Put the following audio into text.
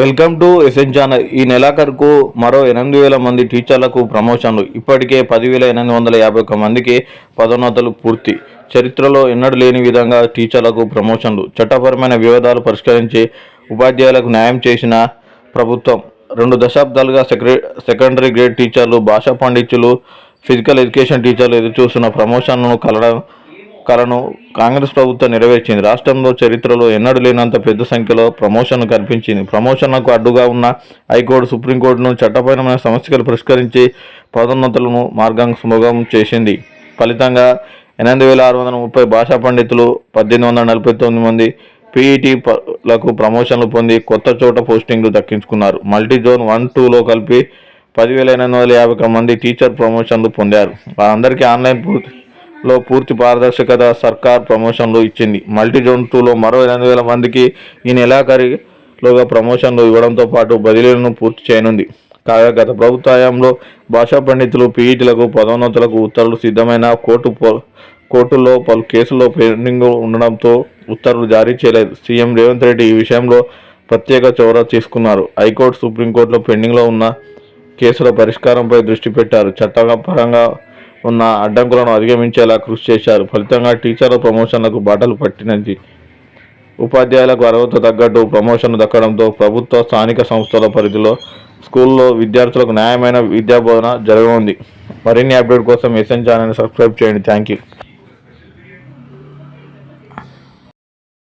Welcome to SN channel. ఈ నెలాఖరుకు మరో ఎనిమిది వేల మంది టీచర్లకు ప్రమోషన్లు. ఇప్పటికే పదివేల ఎనిమిది వందల యాభై ఒక్క మందికి పదోన్నతులు పూర్తి. చరిత్రలో ఎన్నడూ లేని విధంగా టీచర్లకు ప్రమోషన్లు. చట్టపరమైన వివాదాలు పరిష్కరించి ఉపాధ్యాయులకు న్యాయం చేసిన ప్రభుత్వం. రెండు దశాబ్దాలుగా సెక్రె సెకండరీ గ్రేడ్ టీచర్లు భాషా పండితులు ఫిజికల్ ఎడ్యుకేషన్ టీచర్లు ఎదురుచూస్తున్న ప్రమోషన్లను కలడం కలను కాంగ్రెస్ ప్రభుత్వం నెరవేర్చింది. రాష్ట్రంలో చరిత్రలో ఎన్నడూ లేనంత పెద్ద సంఖ్యలో ప్రమోషన్లు కనిపించింది. ప్రమోషన్లకు అడ్డుగా ఉన్న హైకోర్టు సుప్రీంకోర్టును చట్టపరమైన సమస్యలు పరిష్కరించి పదోన్నతులను మార్గం సుముఖం చేసింది. ఫలితంగా ఎనిమిది వేల ఆరు వందల ముప్పై భాషా పండితులు పద్దెనిమిది వందల నలభై తొమ్మిది మంది పీఈటీలకు ప్రమోషన్లు పొంది కొత్త చోట పోస్టింగ్లు దక్కించుకున్నారు. మల్టీ జోన్ వన్ టూలో కలిపి పదివేల ఎనిమిది వందల యాభై మంది టీచర్ ప్రమోషన్లు పొందారు. వారందరికీ ఆన్లైన్ పూర్తి లో పూర్తి పారదర్శకత సర్కార్ ప్రమోషన్లు ఇచ్చింది. మల్టీ జోన్ టూలో మరో ఎనిమిది వేల మందికి ఈ నెలాఖరిలోగా ప్రమోషన్లు ఇవ్వడంతో పాటు బదిలీలను పూర్తి చేయనుంది. కాగా గత ప్రభుత్వంలో భాషా పండితులు పీఈటీలకు పదోన్నతులకు ఉత్తర్వులు సిద్ధమైన కోర్టు కోర్టులో పలు కేసుల్లో పెండింగ్ ఉండడంతో ఉత్తర్వులు జారీ చేయలేదు. సీఎం రేవంత్ రెడ్డి ఈ విషయంలో ప్రత్యేక చొరవ తీసుకున్నారు. హైకోర్టు సుప్రీంకోర్టులో పెండింగ్లో ఉన్న కేసుల పరిష్కారంపై దృష్టి పెట్టారు. చట్టపరంగా ఉన్న అడ్డంకులను అధిగమించేలా కృషి చేశారు. ఫలితంగా టీచర్ల ప్రమోషన్లకు బాటలు పట్టినది ఉపాధ్యాయులకు అర్హత తగ్గట్టు ప్రమోషన్ దక్కడంతో ప్రభుత్వ స్థానిక సంస్థల పరిధిలో స్కూల్లో విద్యార్థులకు న్యాయమైన విద్యాబోధన జరగనుంది. మరిన్ని అప్డేట్ కోసం ఎస్ఎన్ ఛానల్ని సబ్స్క్రైబ్ చేయండి. Thank you